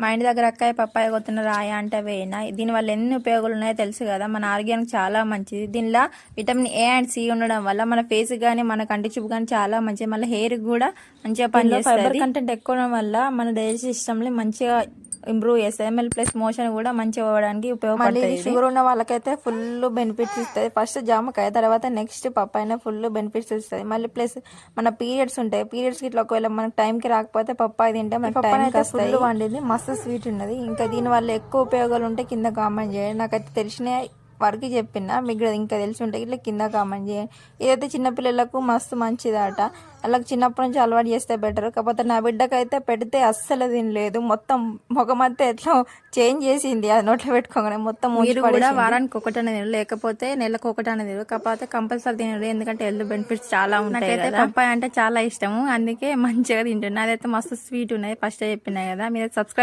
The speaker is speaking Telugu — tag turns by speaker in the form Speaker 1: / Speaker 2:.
Speaker 1: మా ఇంటి దగ్గర అక్కాయ పప్పాయ కొత్తున్న రాయ అంటే వేయిన దీనివల్ల ఎన్ని ఉపయోగాలు ఉన్నాయో తెలుసు కదా. మన ఆరోగ్యానికి చాలా మంచిది. దీనిలో విటమిన్ ఏ అండ్ సి ఉండడం వల్ల మన ఫేస్ కానీ మన కంటి చూపు కానీ చాలా మంచిది. మళ్ళీ హెయిర్ కూడా మంచిగా ఫైబర్ కంటెంట్ ఎక్కువ వల్ల మన డైజెస్ట్ సిస్టమ్ని మంచిగా ఇంప్రూవ్ చేస్తుంది ఎంఎల్ ప్లస్ మోషన్ కూడా మంచిగా అవ్వడానికి ఉపయోగపడుతుంది షుగర్ ఉన్న వాళ్ళకైతే ఫుల్ బెనిఫిట్స్ ఇస్తుంది. ఫస్ట్ జామకాయ తర్వాత నెక్స్ట్ పప్పాయిన ఫుల్ బెనిఫిట్స్ ఇస్తుంది. మళ్ళీ ప్లస్ మన పీరియడ్స్ ఉంటాయి. పీరియడ్స్ ఇట్లా ఒకవేళ మనకు టైంకి రాకపోతే పప్పాయి తింటే మనకి టైం ఫుల్ వండింది. మస్తు స్వీట్ ఉన్నది. ఇంకా దీని వల్ల ఎక్కువ ఉపయోగాలు ఉంటే కింద కామెంట్ చేయండి. నాకైతే తెలిసిన వరకు చెప్పిన మీకు ఇంకా తెలిసి ఉంటే ఇట్లా కింద కామెంట్ చేయండి. ఇదైతే చిన్నపిల్లలకు మస్తు మంచిదట వాళ్ళకి చిన్నప్పటి నుంచి అలవాటు చేస్తే బెటర్ కాకపోతే నా బిడ్డకైతే పెడితే అస్సలు తినలేదు. మొత్తం ముఖమంతా ఎట్లా చేంజ్ చేసింది అది నోట్లో పెట్టుకోగానే మొత్తం మీరు కూడా వారానికి ఒకటి అనేది లేకపోతే నెలకు ఒకటి అనేది కాకపోతే కంపల్సరీ తినరు ఎందుకంటే హెల్త్ బెనిఫిట్స్ చాలా ఉంటాయి పప్పాయ అంటే చాలా ఇష్టము అందుకే మంచిగా తింటున్నా. అదైతే మస్తు స్వీట్ ఉన్నది ఫస్ట్ చెప్పినా కదా. మీరు సబ్స్క్రైబ్